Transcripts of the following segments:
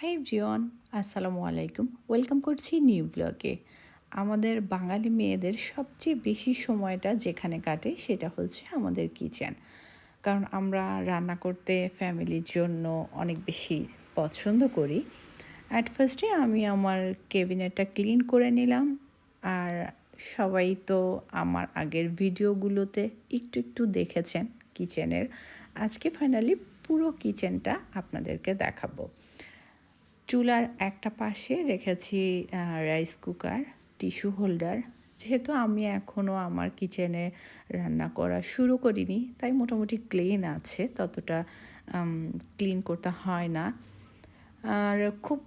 High Jeon আসসালামু আলাইকুম। Welcome করছি নিউ ব্লগে। আমাদের বাঙালি মেয়েদের সবচেয়ে বেশি সময়টা যেখানে কাটে সেটা হচ্ছে আমাদের কিচেন। কারণ আমরা রান্না করতে ফ্যামিলির জন্য অনেক বেশি পছন্দ করি। অ্যাট ফার্স্টে আমি আমার কেবিনেটটা ক্লিন করে নিলাম আর সবাই তো আমার আগের ভিডিওগুলোতে একটু একটু দেখেছেন কিচেনের। আজকে ফাইনালি পুরো কিচেনটা আপনাদেরকে দেখাবো। চুলার একটা পাশে রেখেছি রাইস কুকার টিস্যু হোল্ডার যেহেতু আমি এখনও আমার কিচেনে রান্না করা শুরু করিনি, তাই মোটামুটি ক্লিন আছে, ততটা ক্লিন করতে হয় না। আর খুব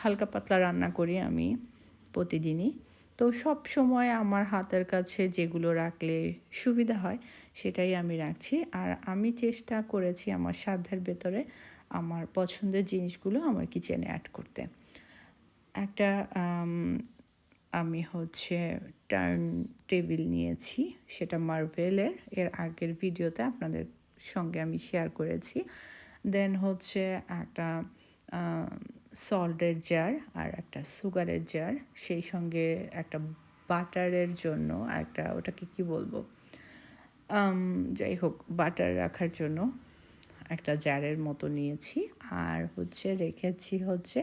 হালকা পাতলা রান্না করি আমি প্রতিদিনই। তো সব সময় আমার হাতের কাছে যেগুলো রাখলে সুবিধা হয়, সেটাই আমি রাখছি। আর আমি চেষ্টা করেছি আমার সাধ্যের ভেতরে আমার পছন্দের জিনিসগুলো আমার কিচেনে অ্যাড করতে। একটা আমি হচ্ছে টার্ন টেবিল নিয়েছি, সেটা মার্ভেলের এর। আগের ভিডিওতে আপনাদের সঙ্গে আমি শেয়ার করেছি। দেন হচ্ছে একটা সল্টের জার আর একটা সুগারের জার সেই সঙ্গে একটা বাটারের জন্য একটা, ওটাকে কি বলব? যাই হোক, বাটার রাখার জন্য। একটা জারের মতো নিয়েছি। আর হচ্ছে রেখেছি হচ্ছে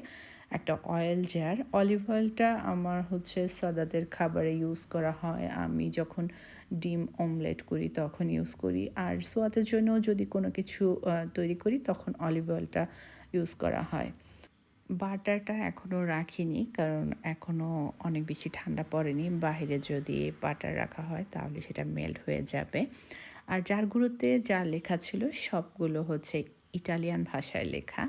একটা অয়েল জার অলিভ অয়েলটা আমার হচ্ছে সাদাদের খাবারে ইউজ করা হয়। আমি যখন ডিম অমলেট করি তখন ইউজ করি। আর সোয়াতের জন্য যদি কোনো কিছু তৈরি করি তখন অলিভ অয়েলটা ইউজ করা হয়। বাটারটা এখনও রাখিনি কারণ এখনও অনেক বেশি ঠান্ডা পড়েনি। বাহিরে যদি বাটার রাখা হয় তাহলে সেটা মেল্ট হয়ে যাবে। আর জারগুলোতে যা লেখা ছিল সবগুলো হচ্ছে ইটালিয়ান ভাষায় লেখা।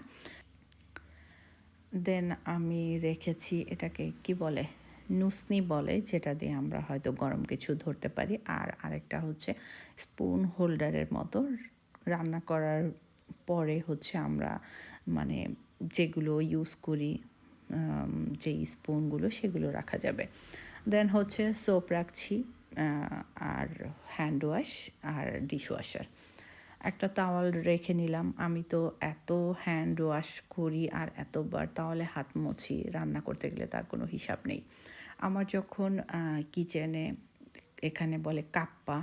দেন আমি রেখেছি এটাকে কি বলে? নুসনি বলে, যেটা দিয়ে আমরা হয়তো গরম কিছু ধরতে পারি। আর আরেকটা হচ্ছে স্পুন হোল্ডারের মতো। রান্না করার পরে হচ্ছে আমরা মানে যেগুলো ইউজ করি যেই স্পুনগুলো সেগুলো রাখা যাবে। দেন হচ্ছে সোপ রাখছি। আর হ্যান্ড ওয়াশ আর ডিশ ওয়াশার একটা তাওয়াল রেখে নিলাম। আমি তো এত হ্যান্ড ওয়াশ করি আর এতবার তাহলে হাত মুছি রান্না করতে গেলে তার কোনো হিসাব নেই। আমার যখন কিচেনে এখানে বলে কাপ্পা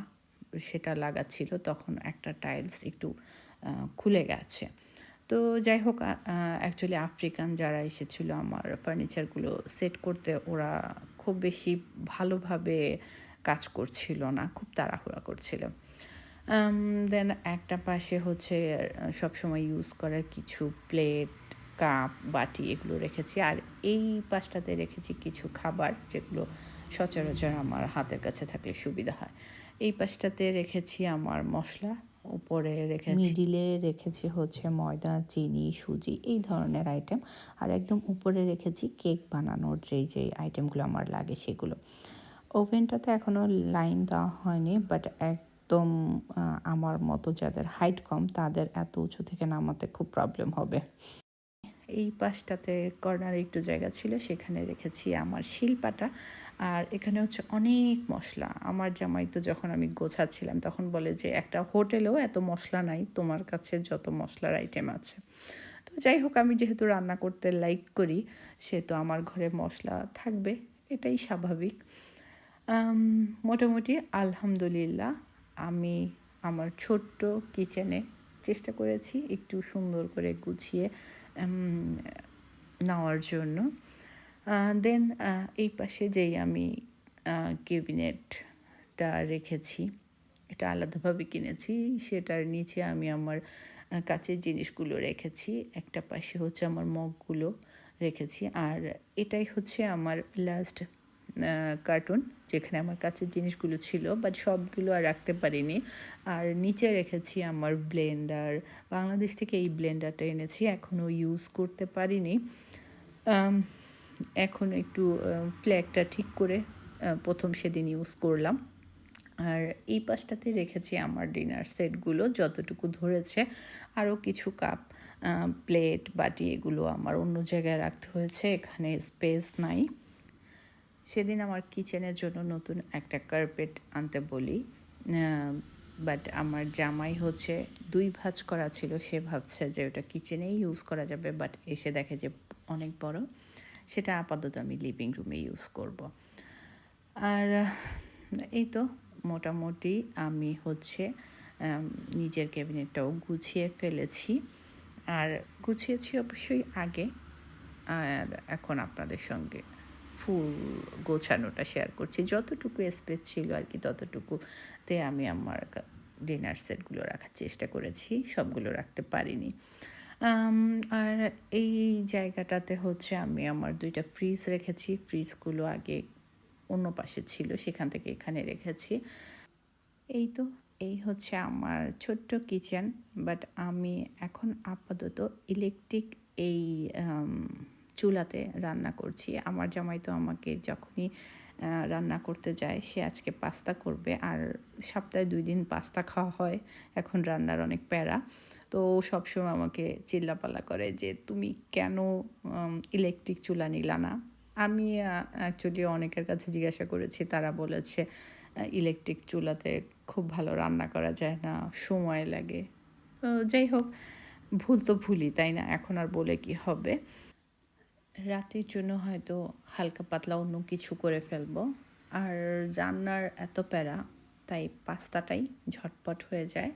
সেটা লাগাচ্ছিল, তখন একটা টাইলস একটু খুলে গেছে। তো যাই হোক অ্যাকচুয়ালি আফ্রিকান যারা এসেছিল আমার ফার্নিচারগুলো সেট করতে, ওরা খুব বেশি ভালোভাবে কাজ করছিল না, খুব তাড়াহুড়া করছিল। দেন একটা পাশে হচ্ছে, সবসময় ইউজ করার কিছু প্লেট কাপ বাটি এগুলো রেখেছি। আর এই পাশটাতে রেখেছি কিছু খাবার যেগুলো সচরাচর আমার হাতের কাছে থাকলে সুবিধা হয়। এই পাশটাতে রেখেছি আমার মশলা, উপরে রেখেছি মিডিলে রেখেছি হচ্ছে ময়দা, চিনি, সুজি, এই ধরনের আইটেম আর একদম উপরে রেখেছি কেক বানানোর যেই যেই আইটেমগুলো আমার লাগে সেগুলো। ওভেনটাতে এখনও লাইন দেওয়া হয়নি বাট একদম আমার মতো যাদের হাইট কম, তাদের এত উঁচু থেকে নামাতে খুব প্রবলেম হবে। এই পাশটাতে কর্নারে একটু জায়গা ছিল, সেখানে রেখেছি আমার শিলপাটা। আর এখানে হচ্ছে অনেক মশলা। আমার জামাই তো যখন আমি গোছাচ্ছিলাম, তখন বলে যে, একটা হোটেলেও এত মশলা নাই, তোমার কাছে যত মশলার আইটেম আছে। তো যাই হোক, আমি যেহেতু রান্না করতে লাইক করি, সে তো আমার ঘরে মশলা থাকবে, এটাই স্বাভাবিক। মোটামুটি আলহামদুলিল্লাহ আমি আমার ছোট্ট কিচেনে চেষ্টা করেছি একটু সুন্দর করে গুছিয়ে নেওয়ার জন্য। দেন এই পাশে যেই আমি ক্যাবিনেটটা রেখেছি, এটা আলাদাভাবে কিনেছি, সেটার নিচে আমি আমার কাচের জিনিসগুলো রেখেছি, একটা পাশে হচ্ছে আমার মগগুলো রেখেছি, আর এটাই হচ্ছে আমার লাস্ট কার্টুন যেখানে আমার কাছের জিনিসগুলো ছিল বাট সবগুলো আর রাখতে পারিনি। আর নিচে রেখেছি আমার ব্লেন্ডার বাংলাদেশ থেকে এই ব্লেন্ডারটা এনেছি এখনও ইউজ করতে পারিনি। এখন একটু ফ্ল্যাগটা ঠিক করে প্রথম সেদিন ইউজ করলাম। আর এই পাশটাতে রেখেছি আমার ডিনার সেটগুলো যতটুকু ধরেছে। আরও কিছু কাপ প্লেট বাটি, এগুলো আমার অন্য জায়গায় রাখতে হয়েছে, এখানে স্পেস নাই। সেদিন আমার কিচেনের জন্য নতুন একটা কার্পেট আনতে বলি বাট আমার জামাই হচ্ছে দুই ভাঁজ করা ছিল, সে ভাবছে যে ওটা কিচেনেই ইউজ করা যাবে বাট এসে দেখে যে অনেক বড়, সেটা আপাতত আমি লিভিং রুমে ইউজ করব। আর, এই তো মোটামুটি আমি হচ্ছে নিজের ক্যাবিনেটটাও গুছিয়ে ফেলেছি। আর গুছিয়েছি অবশ্যই আগে, আর এখন আপনাদের সঙ্গে ফুল গোছানোটা শেয়ার করছি। যতটুকু স্পেস ছিল আর কি, ততটুকুতে আমি আমার ডিনার সেটগুলো রাখার চেষ্টা করেছি, সবগুলো রাখতে পারিনি। আর এই জায়গাটাতে হচ্ছে আমি আমার দুইটা ফ্রিজ রেখেছি। ফ্রিজগুলো আগে অন্য পাশে ছিল, সেখান থেকে এখানে রেখেছি। এই তো, এই হচ্ছে আমার ছোট্ট কিচেন বাট আমি এখন আপাতত ইলেকট্রিক এই চুলাতে রান্না করছি। আমার জামাই তো আমাকে যখনই রান্না করতে যায়, সে আজকে পাস্তা করবে। আর সপ্তাহে দুই দিন পাস্তা খাওয়া হয়, এখন রান্নার অনেক প্যারা। তো সবসময় আমাকে চিল্লাপাল্লা করে যে, তুমি কেন ইলেকট্রিক চুলা নিলা না? আমি অ্যাকচুয়ালি অনেকের কাছে জিজ্ঞাসা করেছি, তারা বলেছে ইলেকট্রিক চুলাতে খুব ভালো রান্না করা যায় না, সময় লাগে। যাই হোক, ভুল তো ভুলই, তাই না? এখন আর বলে কি হবে? রাতের জন্য হয়তো হালকা পাতলা অন্য কিছু করে ফেলব। আর রান্নার এত প্যারা, তাই পাস্তাটাই ঝটপট হয়ে যায়।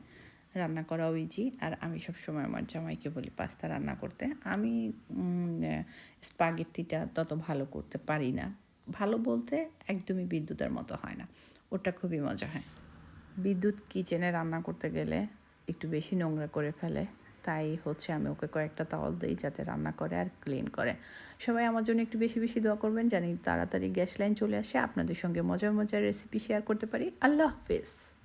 রান্না করাও ইজি আর আমি সবসময় আমার জামাইকে বলি পাস্তা রান্না করতে। আমি স্পাগেত্তিটা তত ভালো করতে পারি না। ভালো বলতে একদমই বিদ্যুতের মতো হয় না। ওটা খুবই মজা হয়। বিদ্যুৎ কিচেনে রান্না করতে গেলে একটু বেশি নোংরা করে ফেলে। তাই হচ্ছে আমি ওকে কয়েকটা তাওয়াল দিই যাতে রান্না করে আর ক্লিন করে। সবাই আমার জন্য একটু বেশি বেশি দোয়া করবেন জানি তাড়াতাড়ি গ্যাস লাইন চলে আসে। আপনাদের সঙ্গে মজার মজার রেসিপি শেয়ার করতে পারি। আল্লাহ হাফিজ।